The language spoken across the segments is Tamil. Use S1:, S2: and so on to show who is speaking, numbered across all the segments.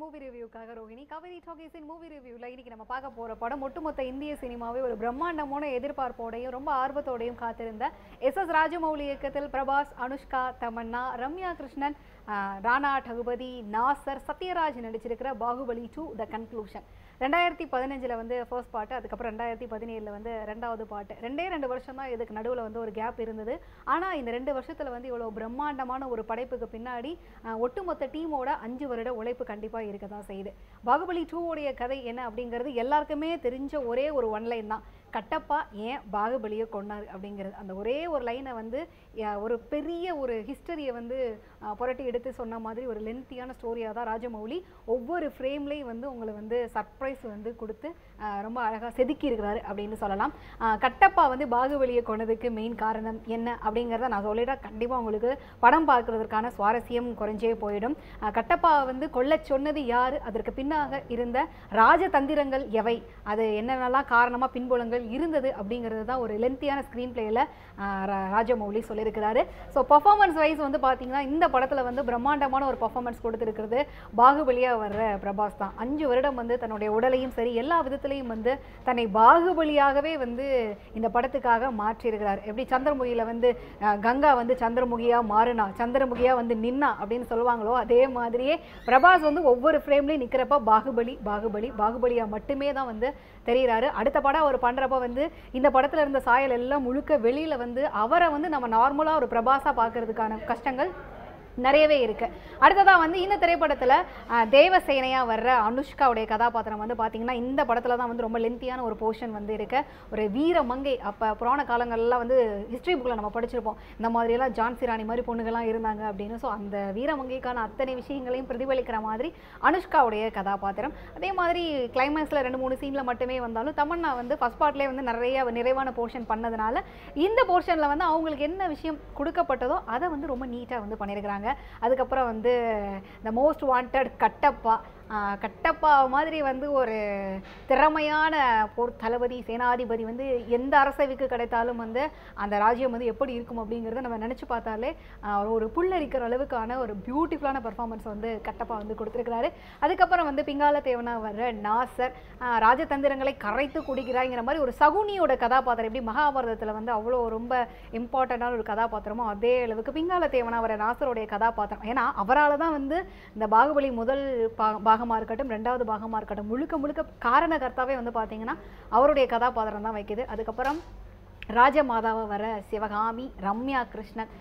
S1: மூவி ரிவ்யூக்காக ரோஹிணி. கவரி டாக்கீஸின் மூவி ரிவ்யூவில் இன்றைக்கி நம்ம பார்க்க போகிற படம் ஒட்டுமொத்த இந்திய சினிமாவே ஒரு பிரம்மாண்டமான எதிர்பார்ப்போடையும் ரொம்ப ஆர்வத்தோடையும் காத்திருந்த எஸ் எஸ் ராஜமௌலி இயக்கத்தில் பிரபாஸ் அனுஷ்கா தமன்னா ரம்யா கிருஷ்ணன் ராணா டகுபதி நாசர் சத்யராஜ் நடிச்சிருக்கிற பாகுபலி டூ த கன்க்ளூஷன் ரெண்டாயிரத்தி பதினஞ்சில் வந்து ஃபர்ஸ்ட் பாட்டு அதுக்கப்புறம் ரெண்டாயிரத்தி பதினேழில் வந்து ரெண்டாவது பாட்டு ரெண்டே ரெண்டு வருஷம் தான் இதுக்கு நடுவில் வந்து ஒரு கேப் இருந்தது. ஆனால் இந்த ரெண்டு வருஷத்தில் வந்து இவ்வளோ பிரம்மாண்டமான ஒரு படைப்புக்கு பின்னாடி ஒட்டுமொத்த டீமோட அஞ்சு வருட உழைப்பு கண்டிப்பாக இருக்க தான் செய்யுது. பாகுபலி டூவோடைய கதை என்ன அப்படிங்கிறது எல்லாருக்குமே தெரிஞ்ச ஒரே ஒரு ஒன் லைன் தான். கட்டப்பா ஏன் பாகுபலியை கொண்டார் அப்படிங்கிறது. அந்த ஒரே ஒரு லைனை வந்து ஒரு பெரிய ஒரு ஹிஸ்டரியை வந்து புரட்டி எடுத்து சொன்ன மாதிரி ஒரு லென்த்தியான ஸ்டோரியாக தான் ராஜமௌலி ஒவ்வொரு ஃப்ரேம்லேயும் வந்து உங்களை வந்து சர்ப்ரைஸ் வந்து கொடுத்து ரொம்ப அழகாக செதுக்கி இருக்கிறாரு அப்படின்னு சொல்லலாம். கட்டப்பா வந்து பாகுபலியை கொண்டதுக்கு மெயின் காரணம் என்ன அப்படிங்கிறத நான் சொல்லிட்டா கண்டிப்பாக உங்களுக்கு படம் பார்க்குறதுக்கான சுவாரஸ்யம் குறைஞ்சே போயிடும். கட்டப்பாவை கட்டப்பா வந்து கொல்லச் சொன்னது யார்? அதற்கு பின்னாக இருந்த ராஜதந்திரங்கள் எவை? அது என்னென்னலாம் காரணமாக பின்புலங்கள் இருந்தது அப்படிங்கிறது தான் ஒரு லென்த்தியான ஸ்க்ரீன் பிளேயில் ராஜமௌலி சொல்லியிருக்கிறாரு. ஸோ பர்ஃபார்மன்ஸ் வைஸ் வந்து பார்த்தீங்கன்னா இந்த படத்தில் வந்து பிரம்மாண்டமான ஒரு பர்ஃபார்மன்ஸ் கொடுத்துருக்கிறது பாகுபலியாக வர்ற பிரபாஸ் தான். அஞ்சு வருடம் வந்து தன்னுடைய உடலையும் சரி எல்லா விதத்துலையும் வந்து தன்னை பாகுபலியாகவே வந்து இந்த படத்துக்காக மாற்றியிருக்கிறார். எப்படி சந்திரமுகியில் வந்து கங்கா வந்து சந்திரமுகியாக மாறினா சந்திரமுகியாக வந்து நின்னா அப்படின்னு சொல்லுவாங்களோ அதே மாதிரியே பிரபாஸ் வந்து ஒவ்வொரு ஃப்ரேம்லேயும் நிற்கிறப்ப பாகுபலி பாகுபலி பாகுபலியாக மட்டுமே தான் வந்து தெரிகிறாரு அடுத்த படம் அவர் பண்ணுறப்ப வந்து இந்த படத்தில் இருந்த சாயல் எல்லாம் முழுக்க வெளியில் வந்து அவரை வந்து நம்ம நார்மலாக ஒரு பிரபாஸாக பார்க்கறதுக்கான கஷ்டங்கள் நிறையவே இருக்குது அடுத்ததாக வந்து இந்த திரைப்படத்தில் தேவசேனையாக வர்ற அனுஷ்காவுடைய கதாபாத்திரம் வந்து பார்த்திங்கன்னா இந்த படத்தில் தான் வந்து ரொம்ப லென்த்தியான ஒரு போர்ஷன் வந்து இருக்குது ஒரு வீர மங்கை அப்போ புராண காலங்கள்லாம் வந்து ஹிஸ்ட்ரி புக்கில் நம்ம படிச்சிருப்போம். இந்த மாதிரியெல்லாம் ஜான்சி ராணி மாதிரி பொண்ணுகள்லாம் இருந்தாங்க அப்படின்னு. ஸோ அந்த வீரமங்கைக்கான அத்தனை விஷயங்களையும் பிரதிபலிக்கிற மாதிரி அனுஷ்காவுடைய கதாபாத்திரம். அதே மாதிரி கிளைமேக்ஸில் ரெண்டு மூணு சீனில் மட்டுமே வந்தாலும் தமன்னா வந்து ஃபஸ்ட் பார்ட்லேயே வந்து நிறைய நிறைவான போர்ஷன் பண்ணதுனால இந்த போர்ஷனில் வந்து அவங்களுக்கு என்ன விஷயம் கொடுக்கப்பட்டதோ அதை வந்து ரொம்ப நீட்டாக வந்து பண்ணியிருக்கிறாங்க அதுக்கப்புறம் வந்து இந்த மோஸ்ட் வாண்டட் கட்டப்பா. கட்டப்பா மாதிரி வந்து ஒரு திறமையான போர் தளபதி சேனாதிபதி வந்து எந்த அரசவைக்கு கிடைத்தாலும் வந்து அந்த ராஜ்யம் வந்து எப்படி இருக்கும் அப்படிங்கிறத நம்ம நினச்சி பார்த்தாலே ஒரு புல்லரிக்கிற அளவுக்கான ஒரு பியூட்டிஃபுல்லான பர்ஃபார்மன்ஸ் வந்து கட்டப்பா வந்து கொடுத்துருக்கிறாரு. அதுக்கப்புறம் வந்து பிங்கால தேவனா வர்ற நாசர் ராஜதந்திரங்களை கரைத்து குடிக்கிறாங்கிற மாதிரி ஒரு சகுனியோட கதாபாத்திரம் எப்படி மகாபாரதத்தில் வந்து அவ்வளோ ரொம்ப இம்பார்ட்டண்ட்டான ஒரு கதாபாத்திரமோ அதே அளவுக்கு பிங்கால தேவனா வர நாசருடைய கதாபாத்திரம். ஏன்னா அவரால் தான் வந்து இந்த பாகுபலி முதல் பா பாகமாக இருக்கட்டும் ரெண்டாவது பாகமாக இருக்கட்டும் முழுக்க முழுக்க காரணகர்த்தாவே வந்து பார்த்தீங்கன்னா அவருடைய கதாபாத்திரம் தான் வைக்குது. அதுக்கப்புறம் ராஜமாதாவை வர சிவகாமி ரம்யா கிருஷ்ணன்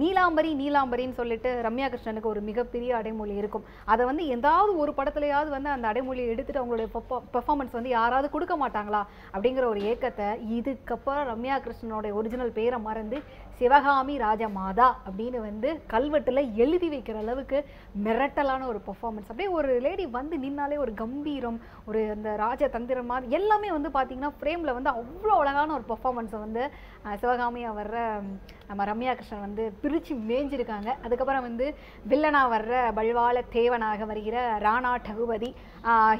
S1: நீலாம்பரி நீலாம்பரின்னு சொல்லிட்டு ரம்யா கிருஷ்ணனுக்கு ஒரு மிகப்பெரிய அடைமொழி இருக்கும். அதை வந்து எந்தாவது ஒரு படத்துலையாவது வந்து அந்த அடைமொழியை எடுத்துட்டு அவங்களுடைய பெர்ஃபார்மன்ஸ் வந்து யாராவது கொடுக்க மாட்டாங்களா? அப்படிங்கிற ஒரு ஏக்கத்தை இதுக்கப்புறம் ரம்யா கிருஷ்ணனுடைய ஒரிஜினல் பேரை மறந்து சிவகாமி ராஜமாதா அப்படின்னு வந்து கல்வெட்டில் எழுதி வைக்கிற அளவுக்கு மிரட்டலான ஒரு பெர்ஃபார்மன்ஸ் அப்படியே ஒரு லேடி வந்து நின்னாலே ஒரு கம்பீரம் ஒரு அந்த ராஜதந்திரம் மாதிரி எல்லாமே வந்து பார்த்தீங்கன்னா ஃப்ரேமில் வந்து அவ்வளோ அழகான ஒரு பெர்ஃபார்மன்ஸை வந்து சிவகாமியாக வர்ற நம்ம ரம்யா கிருஷ்ணன் வந்து பிரித்து மேய்ஞ்சிருக்காங்க. அதுக்கப்புறம் வந்து வில்லனா வர்ற பல்வால தேவனாக வருகிற ராணா டகுபதி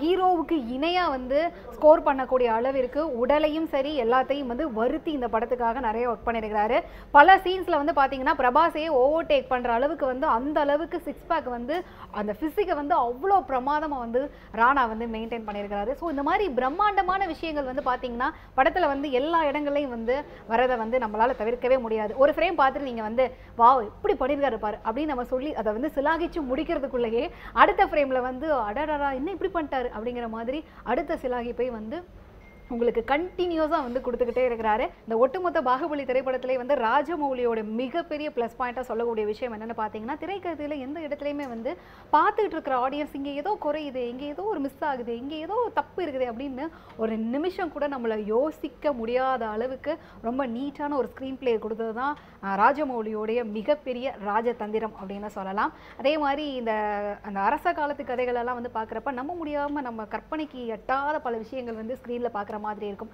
S1: ஹீரோவுக்கு இணையாக வந்து ஸ்கோர் பண்ணக்கூடிய அளவிற்கு உடலையும் சரி எல்லாத்தையும் வந்து வருத்தி இந்த படத்துக்காக நிறைய ஒர்க் பண்ணியிருக்கிறாரு பல சீன்ஸில் வந்து பார்த்தீங்கன்னா பிரபாஸையே ஓவர் டேக் பண்ணுற அளவுக்கு வந்து அந்த அளவுக்கு சிக்ஸ் பேக் வந்து அந்த ஃபிசிக்கை வந்து அவ்வளோ பிரமாதமாக வந்து ராணா வந்து மெயின்டைன் பண்ணியிருக்கிறாரு ஸோ இந்த மாதிரி பிரம்மாண்டமான விஷயங்கள் வந்து பார்த்தீங்கன்னா படத்தில் வந்து எல்லா இடங்கள்லையும் வந்து வரதை வந்து நம்மளால் தவிர்க்கவே முடியாது. ஒரு ஃப்ரேம் பார்த்துட்டு நீங்கள் வந்து வாவ் இப்படி பண்ணியிருக்காரு பாரு அப்படின்னு நம்ம சொல்லி அதை வந்து சிலாகிச்சு முடிக்கிறதுக்குள்ளேயே அடுத்த ஃப்ரேமில் வந்து அடடடா என்ன இப்படி பண்ணிட்டாரு? அப்படிங்கிற மாதிரி அடுத்த சிலாகிப்பை வந்து உங்களுக்கு கண்டினியூஸாக வந்து கொடுத்துக்கிட்டே இருக்கிறாரு. இந்த ஒட்டுமொத்த பாகுபலி திரைப்படத்திலே வந்து ராஜமௌலியோட மிகப்பெரிய ப்ளஸ் பாயிண்ட்டாக சொல்லக்கூடிய விஷயம் என்னென்னு பார்த்தீங்கன்னா திரைக்கதையில் எந்த இடத்துலையுமே வந்து பார்த்துட்டு இருக்கிற ஆடியன்ஸ் இங்கே ஏதோ குறையுது இங்கே ஏதோ ஒரு மிஸ் ஆகுது இங்கே ஏதோ தப்பு இருக்குது அப்படின்னு ஒரு நிமிஷம் கூட நம்மளை யோசிக்க முடியாத அளவுக்கு ரொம்ப நீட்டான ஒரு ஸ்க்ரீன் பிளே கொடுத்தது தான் ராஜமௌலியோடைய மிகப்பெரிய ராஜதந்திரம் அப்படின்னு சொல்லலாம். அதே மாதிரி இந்த அந்த அரச காலத்து கதைகளெல்லாம் வந்து பார்க்குறப்ப நம்ப முடியாமல் நம்ம கற்பனைக்கு எட்டாத பல விஷயங்கள் வந்து ஸ்க்ரீனில் பார்க்குற மாதிரி இருக்கும்.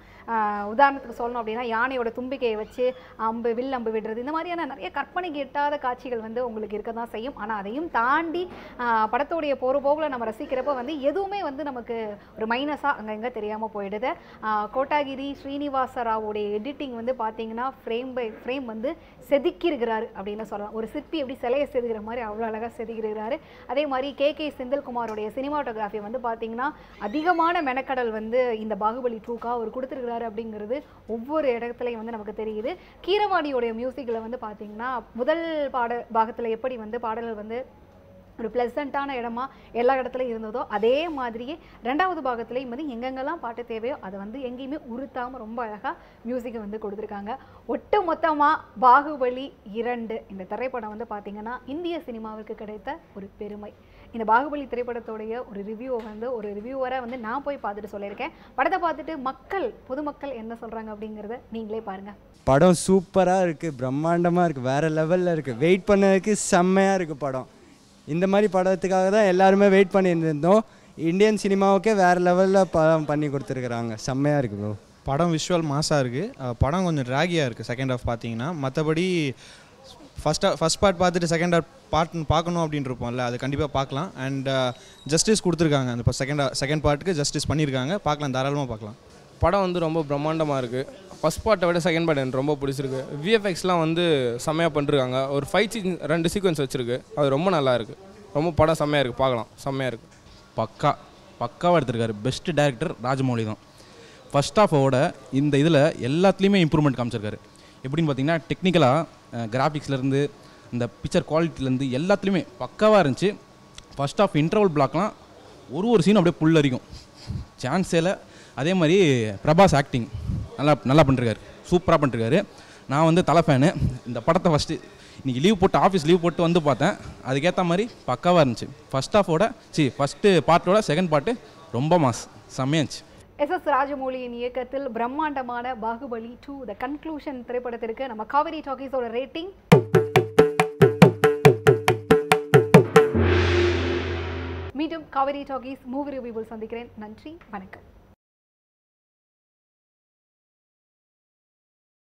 S1: உதாரணத்துக்கு சொல்லணும் அப்படின்னா யானையோட தும்பிக்கையை வச்சு அம்பு வில் அம்பு விடுறது இந்த மாதிரியான நிறைய கற்பனைக்கு எட்டாத காட்சிகள் வந்து உங்களுக்கு இருக்க தான் செய்யும். ஆனால் அதையும் தாண்டி ஆஹ் படத்தோடைய போகிற போகில் நம்ம ரசிக்கிறப்ப வந்து எதுவுமே வந்து நமக்கு ஒரு மைனஸாக அங்கங்கே தெரியாமல் போயிடுது. கோட்டாகிரி ஸ்ரீனிவாச ராவோடைய எடிட்டிங் வந்து பார்த்தீங்கன்னா ஃப்ரேம் பை ஃப்ரேம் வந்து செதுக்கியிருக்கிறாரு அப்படின்னு சொல்லலாம். ஒரு சிற்பி எப்படி சிலையை செதுக்கிற மாதிரி அவ்வளோ அழகாக செதுக்கியிருக்கிறாரு. அதே மாதிரி கே கே செந்தில்குமாரோடைய சினிமாட்டோகிராஃபி வந்து பார்த்தீங்கன்னா அதிகமான மெனக்கடல் வந்து இந்த பாகுபலி தூக்கா அவர் கொடுத்துருக்கிறாரு அப்படிங்கிறது ஒவ்வொரு இடத்துலையும் வந்து நமக்கு தெரியுது. கீரவாணியோடைய மியூசிக்கில் வந்து பார்த்தீங்கன்னா முதல் பாட பாகத்தில் எப்படி வந்து பாடல்கள் வந்து ஒரு ப்ளசண்ட்டான இடமா எல்லா இடத்துலையும் இருந்ததோ அதே மாதிரியே ரெண்டாவது பாகத்துலேயும் வந்து எங்கெங்கெல்லாம் பாட்டு தேவையோ அதை வந்து எங்கேயுமே உறுத்தாமல் ரொம்ப அழகாக மியூசிக்கை வந்து கொடுத்துருக்காங்க. ஒட்டு மொத்தமாக பாகுபலி இரண்டு இந்த திரைப்படம் வந்து பார்த்திங்கன்னா இந்திய சினிமாவிற்கு கிடைத்த ஒரு பெருமை. இந்த பாகுபலி திரைப்படத்தோடைய ஒரு ரிவ்யூவை வந்து ஒரு ரிவ்யூவரை வந்து நான் போய் பார்த்துட்டு சொல்லியிருக்கேன். படத்தை பார்த்துட்டு மக்கள் பொதுமக்கள் என்ன சொல்கிறாங்க அப்படிங்கிறத நீங்களே பாருங்கள்
S2: படம் சூப்பராக இருக்குது பிரம்மாண்டமாக இருக்குது வேறு லெவலில் இருக்குது வெயிட் பண்ணதுக்கு செம்மையாக இருக்குது படம். இந்த மாதிரி படத்துக்காக தான் எல்லாருமே வெயிட் பண்ணியிருந்தோம். இந்தியன் சினிமாவுக்கே வேறு லெவலில் படம் பண்ணி கொடுத்துருக்குறாங்க. செம்மையாக இருக்குது ப்ரோ
S3: படம் விஷுவல் மாசாக இருக்குது படம் கொஞ்சம் ட்ராகியாக இருக்குது செகண்ட் ஹாஃப் பார்த்தீங்கன்னா. மற்றபடி ஃபஸ்ட் ஃபஸ்ட் பார்ட் பார்த்துட்டு செகண்ட் ஹாஃப் பார்ட் பார்க்கணும் அப்படின்னு இருப்போம்ல அது கண்டிப்பாக பார்க்கலாம். அண்ட் ஜஸ்டிஸ் கொடுத்துருக்காங்க. அந்த செகண்ட் செகண்ட் பார்ட்டுக்கு ஜஸ்டிஸ் பண்ணியிருக்காங்க. பார்க்கலாம் தாராளமாக பார்க்கலாம்.
S4: படம் வந்து ரொம்ப பிரம்மாண்டமாக இருக்குது ஃபஸ்ட் பார்ட்டை விட செகண்ட் பார்ட் எனக்கு ரொம்ப பிடிச்சிருக்கு. விஎஃப்எக்ஸ்லாம் வந்து செம்மையாக பண்ணிருக்காங்க. ஒரு ஃபைட் சீன் ரெண்டு சீக்வன்ஸ் வச்சுருக்கு. அது ரொம்ப நல்லா இருக்குது ரொம்ப படம் செம்மையாக இருக்குது பார்க்கலாம். செம்மையாக இருக்குது
S5: பக்கா பக்காவாக எடுத்திருக்காரு. பெஸ்ட் டேரக்டர் ராஜமௌலி தான். ஃபர்ஸ்ட் ஆஃபோட இந்த இதில் எல்லாத்துலேயுமே இம்ப்ரூவ்மெண்ட் காமிச்சிருக்காரு. எப்படின்னு பார்த்தீங்கன்னா டெக்னிக்கலாக கிராஃபிக்ஸ்லேருந்து இந்த பிக்சர் குவாலிட்டிலேருந்து எல்லாத்துலேயுமே பக்காவாக இருந்துச்சு. ஃபர்ஸ்ட் ஆஃப் இன்டர்வல் பிளாக்லாம் ஒரு ஒரு சீன் அப்படியே புல்லரிக்கும் சான்ஸே இல்லை அதே மாதிரி பிரபாஸ் ஆக்டிங் நல்லா நல்லா பண்ணிருக்காரு. சூப்பராக பண்ணிருக்காரு. நான் வந்து தலை ஃபேனு இந்த படத்தை ஃபஸ்ட்டு இன்றைக்கி லீவ் போட்டு ஆஃபீஸ் லீவ் போட்டு வந்து பார்த்தேன். அதுக்கேற்ற மாதிரி பக்காவாக இருந்துச்சு. ஃபர்ஸ்ட் ஆஃபோட சி ஃபஸ்ட்டு பார்ட்டோட செகண்ட் பார்ட்டு ரொம்ப மாஸ். செம்மையாச்சு
S1: எஸ் எஸ் ராஜமௌலியின் இயக்கத்தில் பிரம்மாண்டமான பாகுபலி டூ த கன்க்ளூஷன் திரைப்படத்திற்கு நம்ம காவேரி டாக்கீஸோட ரேட்டிங் மீண்டும் காவேரி டாக்கீஸ் மூவி ரிவியூவில் சந்திக்கிறேன். நன்றி வணக்கம்.